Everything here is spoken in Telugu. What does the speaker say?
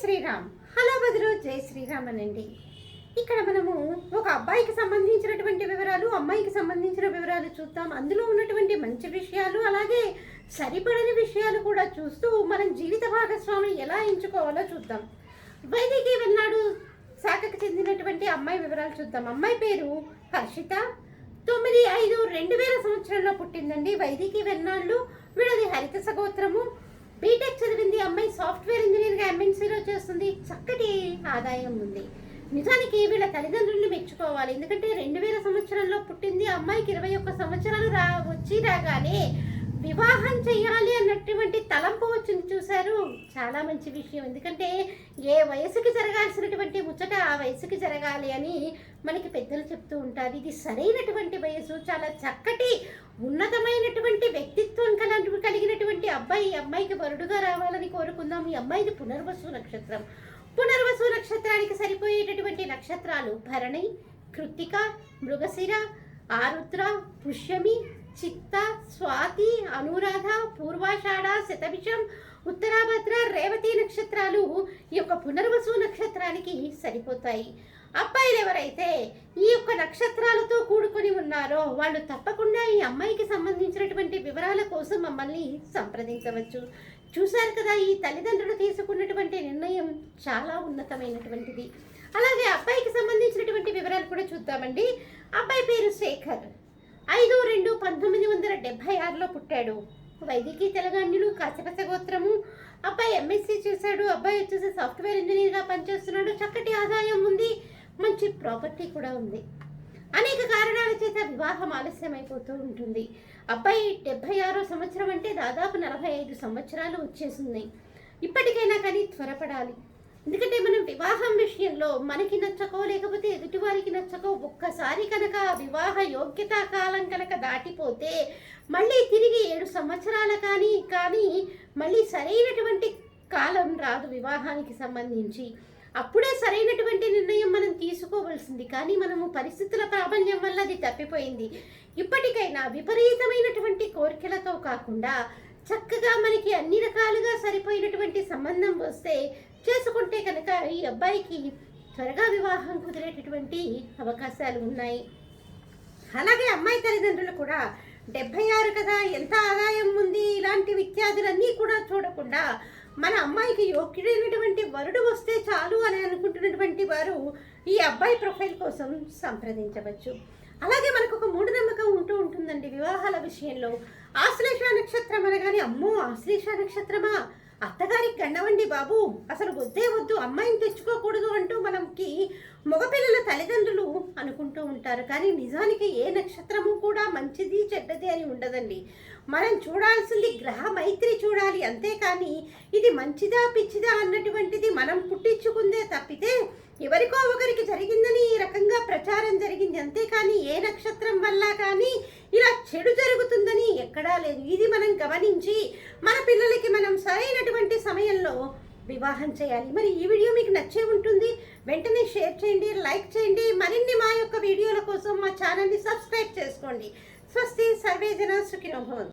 శ్రీరామ్. హలో బదులు జై శ్రీరామ్ అనండి. ఇక్కడ మనము ఒక అబ్బాయికి సంబంధించినటువంటి వివరాలు అమ్మాయికి సంబంధించిన వివరాలు చూద్దాం. అందులో ఉన్నటువంటి మంచి విషయాలు అలాగే సరిపడని విషయాలు కూడా చూస్తూ మనం జీవిత భాగస్వామిని ఎలా ఎంచుకోవాలో చూద్దాం. వైదికి వెన్నాడు శాఖకు చెందినటువంటి అమ్మాయి వివరాలు చూద్దాం. అమ్మాయి పేరు హర్షిత. తొమ్మిది ఐదు రెండు వేల సంవత్సరంలో పుట్టిందండి. వైదికి వెన్నాళ్ళు వీడది హరిత సగోత్రము. సాఫ్ట్వేర్ ఇంజనీర్గా ఎంఎన్సీలో చేస్తుంది. చక్కటి ఆదాయం ఉంది. నిజానికి వీళ్ళ తల్లిదండ్రులను మెచ్చుకోవాలి. ఎందుకంటే రెండు వేల సంవత్సరంలో పుట్టింది అమ్మాయికి ఇరవై ఒక్క సంవత్సరాలు రా వచ్చి రాగానే వివాహం చేయాలి అన్నటువంటి తలంపు వచ్చింది చూశారు. చాలా మంచి విషయం. ఎందుకంటే ఏ వయసుకి జరగాల్సినటువంటి ముచ్చట ఆ వయసుకి జరగాలి అని మనకి పెద్దలు చెప్తూ ఉంటారు. ఇది సరైనటువంటి వయసు చాలా చక్కటి ఉన్నతమైనటువంటి వ్యక్తి అబ్బాయి ఈ అమ్మాయికి వరుడుగా రావాలని కోరుకుందాం. ఈ అమ్మాయిది పునర్వసు నక్షత్రం. పునర్వసు నక్షత్రానికి సరిపోయేటటువంటి నక్షత్రాలు భరణి కృత్తిక మృగశిర ఆరుద్ర పుష్యమి చిత్త స్వాతి అనురాధ పూర్వాషాఢ శతభిషం ఉత్తరాభద్ర రేవతి నక్షత్రాలు ఈ యొక్క పునర్వసు నక్షత్రానికి సరిపోతాయి. అబ్బాయిలు ఎవరైతే ఈ యొక్క నక్షత్రాలతో కూడుకొని ఉన్నారో వాళ్ళు తప్పకుండా ఈ అమ్మాయికి సంబంధించినటువంటి వివరాల కోసం మమ్మల్ని సంప్రదించవచ్చు. చూశారు కదా ఈ తల్లిదండ్రులు తీసుకున్నటువంటి నిర్ణయం చాలా ఉన్నతమైనటువంటిది. అలాగే అబ్బాయికి సంబంధించినటువంటి వివరాలు కూడా చూద్దామండి. అబ్బాయి పేరు శేఖర్. ఐదు రెండు పంతొమ్మిది వందల డెబ్భై ఆరులో పుట్టాడు. వైదికీ తెలంగాణలు కాచకస గోత్రము. అబ్బాయి ఎంఎస్సీ చేశాడు. అబ్బాయి వచ్చేసి సాఫ్ట్వేర్ ఇంజనీర్గా పనిచేస్తున్నాడు. చక్కటి ఆదాయం ఉంది. మంచి ప్రాపర్టీ కూడా ఉంది. అనేక కారణాల చేత వివాహం ఆలస్యం అయిపోతూ ఉంటుంది. అబ్బాయి డెబ్భై ఆరో సంవత్సరం అంటే దాదాపు నలభై ఐదు సంవత్సరాలు వచ్చేసింది ఇప్పటికైనా కానీ త్వరపడాలి. ఎందుకంటే మనం వివాహం విషయంలో మనకి నచ్చకో లేకపోతే ఎదుటివారికి నచ్చకో ఒక్కసారి కనుక వివాహ యోగ్యతా కాలం కనుక దాటిపోతే మళ్ళీ తిరిగి ఏడు సంవత్సరాల కానీ కానీ మళ్ళీ సరైనటువంటి కాలం రాదు వివాహానికి సంబంధించి. అప్పుడే సరైనటువంటి నిర్ణయం కానీ మనము పరిస్థితుల ప్రాబల్యం వల్ల అది తప్పిపోయింది. ఇప్పటికైనా విపరీతమైనటువంటి కోరికలతో కాకుండా చక్కగా మనకి అన్ని రకాలుగా సరిపోయినటువంటి సంబంధం వస్తే చేసుకుంటే కనుక ఈ అబ్బాయికి త్వరగా వివాహం కుదిరేటటువంటి అవకాశాలు ఉన్నాయి. అలాగే అమ్మాయి తల్లిదండ్రులు కూడా డెబ్బై ఆరు కదా ఎంత ఆదాయం ఉంది ఇలాంటి ఇత్యాదులన్నీ కూడా చూడకుండా మన అమ్మాయికి యోగ్యుడైనటువంటి వరుడు వస్తే చాలు అని అనుకుంటున్నటువంటి వారు ఈ అబ్బాయి ప్రొఫైల్ కోసం సంప్రదించవచ్చు. అలాగే మనకు ఒక మూఢనమ్మకం ఉంటూ ఉంటుందండి వివాహాల విషయంలో. ఆశ్లేష నక్షత్రం అనగానే అమ్మో ఆశ్లేష నక్షత్రమా? అత్తగారికి గండవండి బాబు అసలు వద్దే వద్దు అమ్మాయిని తెచ్చుకోకూడదు అంటూ మనకి మగపిల్లల తల్లిదండ్రులు అనుకుంటూ ఉంటారు. కానీ నిజానికి ఏ నక్షత్రము కూడా మంచిది చెడ్డది అని ఉండదండి. మనం చూడాల్సింది గ్రహ మైత్రి చూడాలి అంతేకాని ఇది మంచిదా పిచ్చిదా అన్నటువంటిది మనం పుట్టించుకుందే తప్పితే ఎవరికో ఒకరికి జరిగిందని ఈ రకంగా ప్రచారం జరిగింది. అంతేకాని ఏ నక్షత్రం వల్ల కానీ ఇలా చెడు జరుగుతుందని ఎక్కడా లేదు. ఇది మనం గమనించి మన పిల్లలకి మనం సరైనటువంటి సమయంలో వివాహం చేయాలి. మరి ఈ వీడియో మీకు నచ్చే ఉంటుంది వెంటనే షేర్ చేయండి లైక్ చేయండి. మరిన్ని మా యొక్క వీడియోల కోసం మా ఛానల్ని సబ్స్క్రైబ్ చేసుకోండి. స్వస్తి సర్వేజన సుఖినోభవం